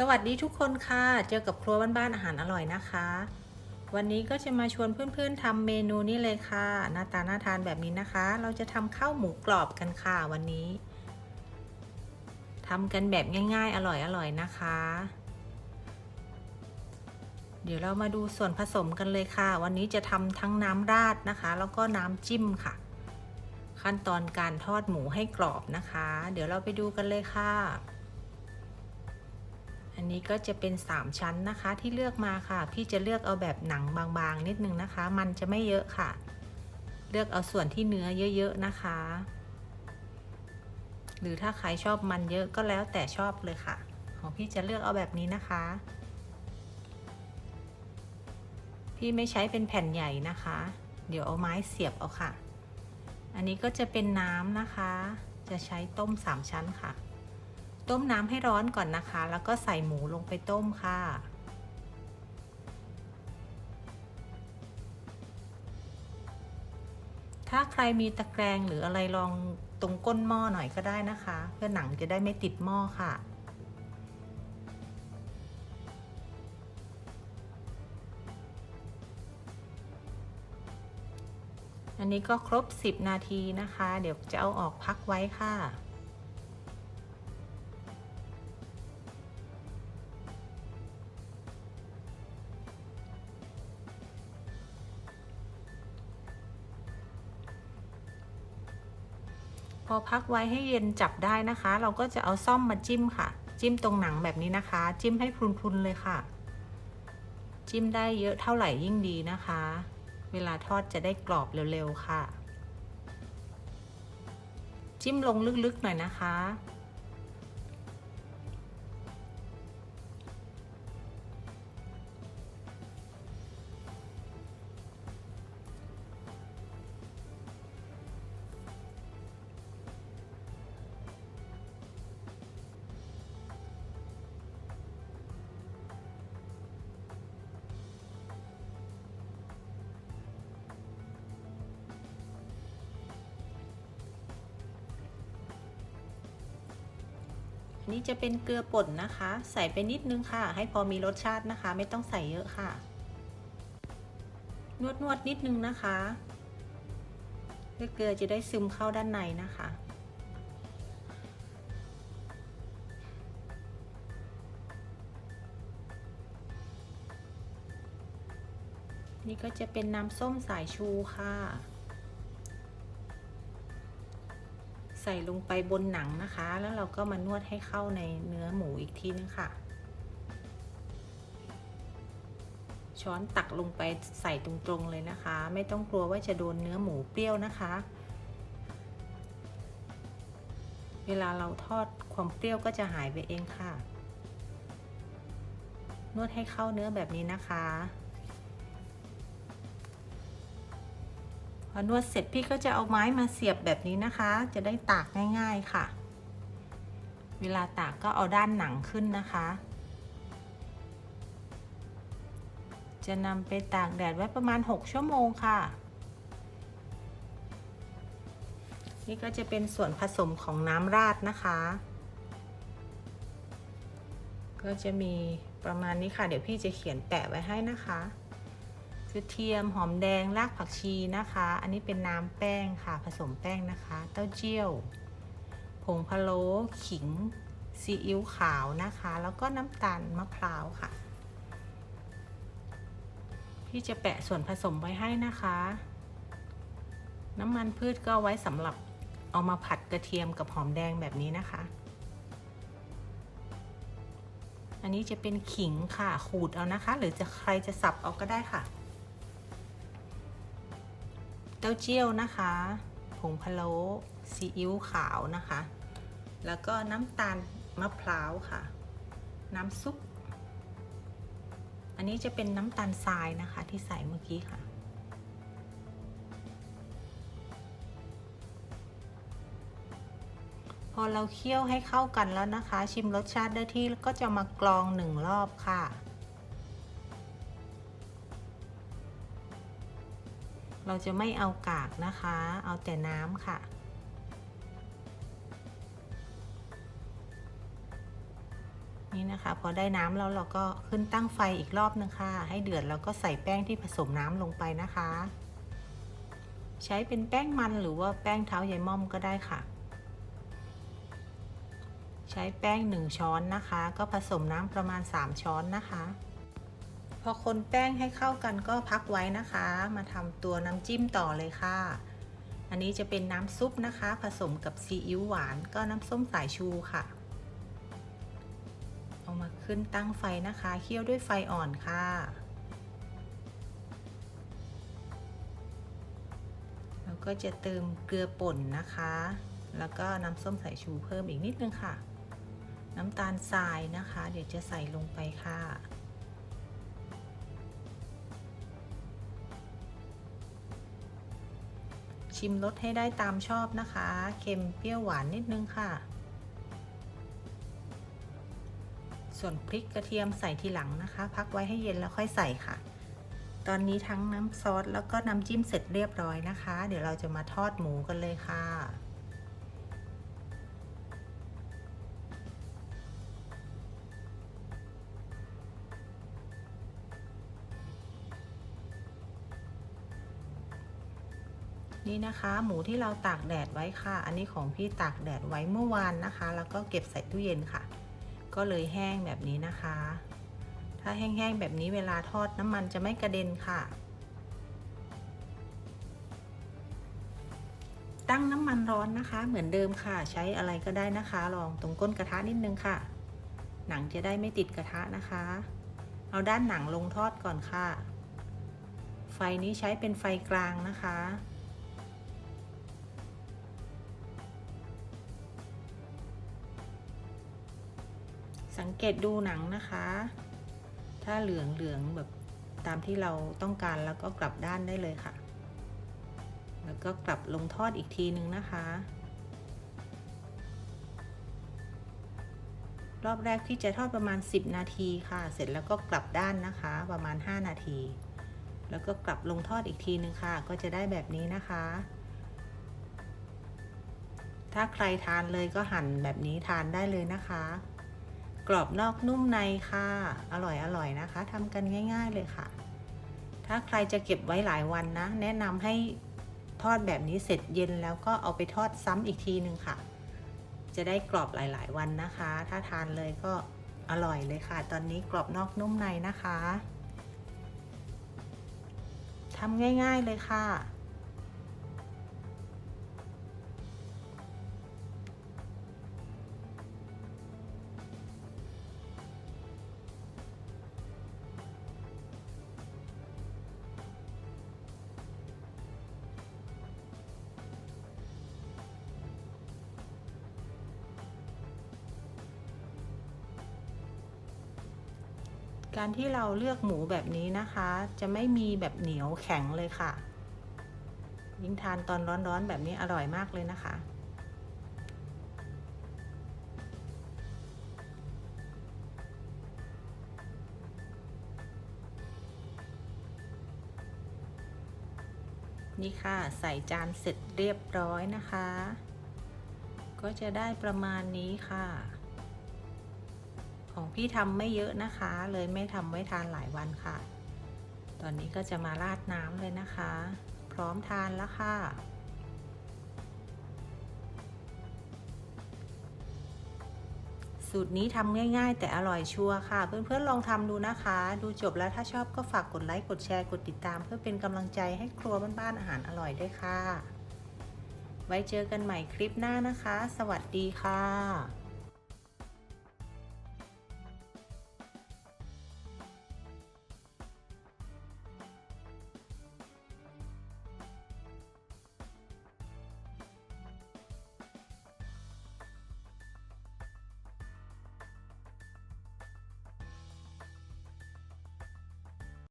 สวัสดีทุกคนค่ะ เจอกับครัวบ้านๆอาหารอร่อยนะคะ วันนี้ก็จะมาชวนเพื่อนๆทำเมนูนี้เลยค่ะ หน้าตาน่าทานแบบนี้นะคะ เราจะทำข้าวหมูกรอบกันค่ะวันนี้ทำกันแบบง่ายๆ อร่อยๆนะคะ เดี๋ยวเรามาดูส่วนผสมกันเลยค่ะ วันนี้จะทำทั้งน้ำราดนะคะ แล้วก็น้ำจิ้มค่ะ ขั้นตอนการทอดหมูให้กรอบนะคะ เดี๋ยวเราไปดูกันเลยค่ะ อันนี้ก็จะเป็น 3 ชั้นนะคะที่เลือกมาค่ะ พี่จะเลือกเอาแบบหนังบางๆ นิดนึงนะคะ มันจะไม่เยอะค่ะ เลือกเอาส่วนที่เนื้อเยอะๆนะคะ หรือถ้าใครชอบมันเยอะก็แล้วแต่ชอบเลยค่ะ ของพี่จะเลือกเอาแบบนี้นะคะ พี่ไม่ใช้เป็นแผ่นใหญ่นะคะ เดี๋ยวเอาไม้เสียบเอาค่ะ อันนี้ก็จะเป็นน้ำนะคะ จะใช้ต้ม 3 ชั้นค่ะ ต้มน้ำให้ร้อนก่อนนะคะ แล้วก็ใส่หมูลงไปต้มค่ะ ถ้าใครมีตะแกรงหรืออะไรลองตรงก้นหม้อหน่อยก็ได้นะคะ เพื่อหนังจะได้ไม่ติดหม้อค่ะอันนี้ก็ครบ 10 นาทีนะคะ เดี๋ยวจะเอาออกพักไว้ค่ะ พอพักไว้ให้เย็นจับได้นะคะ เราก็จะเอาซ่อมมาจิ้มค่ะ จิ้มตรงหนังแบบนี้นะคะ จิ้มให้พรุนๆเลยค่ะ จิ้มได้เยอะเท่าไหร่ยิ่งดีนะคะ เวลาทอดจะได้กรอบเร็วๆค่ะ จิ้มลงลึกๆหน่อยนะคะ นี่จะเป็นเกลือป่นนะคะ ใส่ไปนิดนึงค่ะ ให้พอมีรสชาตินะคะ ไม่ต้องใส่เยอะค่ะ นวดนวดนิดนึงนะคะเพื่อเกลือจะได้ซึมเข้าด้านในนะคะ นี่ก็จะเป็นน้ำส้มสายชูค่ะ ส่ลงไปบนหนังนะคะ แล้วเราก็มานวดให้เข้าในเนื้อหมูอีกทีนึงค่ะ ช้อนตักลงไปใส่ตรงๆเลยนะคะ ไม่ต้องกลัวว่าจะโดนเนื้อหมูเปรี้ยวนะคะ เวลาเราทอดความเปรี้ยวก็จะหายไปเองค่ะ นวดให้เข้าเนื้อแบบนี้นะคะ อนวดเสร็จพี่ก็จะเอาไม้มาเสียบแบบนี้นะคะ จะได้ตากง่าย ๆค่ะ เวลาตากก็เอาด้านหนังขึ้นนะคะ จะนำไปตากแดดไว้ประมาณ 6 ชั่วโมงค่ะ นี่ก็จะเป็นส่วนผสมของน้ำราดนะคะ ก็จะมีประมาณนี้ค่ะ เดี๋ยวพี่จะเขียนแปะไว้ให้นะคะ ระเทียมหอมแดงรากผักชีนะคะ อันนี้เป็นน้ำแป้งค่ะ ผสมแป้งนะคะ เต้าเจี้ยว ผงพะโล้ขิงซีอิ๊วขาวนะคะ แล้วก็น้ำตาลมะพร้าวค่ะ พี่จะแปะส่วนผสมไว้ให้นะคะ น้ำมันพืชก็ไว้สำหรับเอามาผัดกระเทียมกับหอมแดงแบบนี้นะคะ อันนี้จะเป็นขิงค่ะ ขูดเอานะคะ หรือจะใครจะสับเอาก็ได้ค่ะ เต้าเจี้ยวนะคะผงพะโล้ซีอิ๊วขาวนะคะ แล้วก็น้ำตาลมะพร้าวค่ะ น้ำซุป อันนี้จะเป็นน้ำตาลทรายนะคะที่ใส่เมื่อกี้ค่ะ พอเราเคี่ยวให้เข้ากันแล้วนะคะ ชิมรสชาติได้ที่ก็จะมากรองหนึ่งรอบค่ะ เราจะไม่เอากากนะคะ เอาแต่น้ำค่ะ นี่นะคะ พอได้น้ำแล้วเราก็ขึ้นตั้งไฟอีกรอบนึงค่ะ ให้เดือดแล้วก็ใส่แป้งที่ผสมน้ำลงไปนะคะ ใช้เป็นแป้งมันหรือว่าแป้งเท้ายายม่อมก็ได้ค่ะ ใช้แป้ง 1 ช้อนนะคะ ก็ผสมน้ำประมาณ 3 ช้อนนะคะ อคนแป้งให้เข้ากันก็พักไว้นะคะ มาทำตัวน้ำจิ้มต่อเลยค่ะ อันนี้จะเป็นน้ำซุปนะคะ ผสมกับซีอิ๊วหวานก็น้ำส้มสายชูค่ะ เอามาขึ้นตั้งไฟนะคะเคี่ยวด้วยไฟอ่อนค่ะ แล้วก็จะเติมเกลือป่นนะคะ แล้วก็น้ำส้มสายชูเพิ่มอีกนิดนึงค่ะ น้ำตาลทรายนะคะ เดี๋ยวจะใส่ลงไปค่ะ ชิมรสให้ได้ตามชอบนะคะ เค็มเปรี้ยวหวานนิดนึงค่ะ ส่วนพริกกระเทียมใส่ทีหลังนะคะ พักไว้ให้เย็นแล้วค่อยใส่ค่ะ ตอนนี้ทั้งน้ำซอสแล้วก็น้ำจิ้มเสร็จเรียบร้อยนะคะ เดี๋ยวเราจะมาทอดหมูกันเลยค่ะ นี่นะคะหมูที่เราตากแดดไว้ค่ะ อันนี้ของพี่ตากแดดไว้เมื่อวานนะคะ แล้วก็เก็บใส่ตู้เย็นค่ะ ก็เลยแห้งแบบนี้นะคะ ถ้าแห้งๆแบบนี้เวลาทอดน้ำมันจะไม่กระเด็นค่ะ ตั้งน้ำมันร้อนนะคะ เหมือนเดิมค่ะ ใช้อะไรก็ได้นะคะลองตรงก้นกระทะนิดนึงค่ะ หนังจะได้ไม่ติดกระทะนะคะ เอาด้านหนังลงทอดก่อนค่ะ ไฟนี้ใช้เป็นไฟกลางนะคะ สังเกตดูหนังนะคะ ถ้าเหลืองเหลืองแบบตามที่เราต้องการแล้วก็กลับด้านได้เลยค่ะ แล้วก็กลับลงทอดอีกทีนึงนะคะ รอบแรกที่จะทอดประมาณ 10 นาทีค่ะ เสร็จแล้วก็กลับด้านนะคะ ประมาณ 5 นาที แล้วก็กลับลงทอดอีกทีนึงค่ะ ก็จะได้แบบนี้นะคะ ถ้าใครทานเลยก็หั่นแบบนี้ทานได้เลยนะคะ กรอบนอกนุ่มในค่ะ อร่อยอร่อยนะคะทำกันง่าย ๆเลยค่ะ ถ้าใครจะเก็บไว้หลายวันนะ แนะนำให้ทอดแบบนี้เสร็จเย็นแล้วก็เอาไปทอดซ้ำอีกทีนึงค่ะ จะได้กรอบหลาย ๆ วันนะคะ ถ้าทานเลยก็อร่อยเลยค่ะ ตอนนี้กรอบนอกนุ่มในนะคะทำง่าย ๆเลยค่ะ การที่เราเลือกหมูแบบนี้นะคะ จะไม่มีแบบเหนียวแข็งเลยค่ะ ยิ่งทานตอนร้อนๆแบบนี้อร่อยมากเลยนะคะนี่ค่ะใส่จานเสร็จเรียบร้อยนะคะ ก็จะได้ประมาณนี้ค่ะ ของพี่ทำไม่เยอะนะคะ เลยไม่ทำไว้ทานหลายวันค่ะ ตอนนี้ก็จะมาราดน้ำเลยนะคะ พร้อมทานแล้วค่ะสูตรนี้ทำง่ายๆ แต่อร่อยชัวร์ค่ะ เพื่อนๆลองทำดูนะคะ ดูจบแล้วถ้าชอบก็ฝากกดไลค์กดแชร์กดติดตาม เพื่อเป็นกำลังใจให้ครัวบ้านๆอาหารอร่อยด้วยค่ะ ไว้เจอกันใหม่คลิปหน้านะคะ สวัสดีค่ะ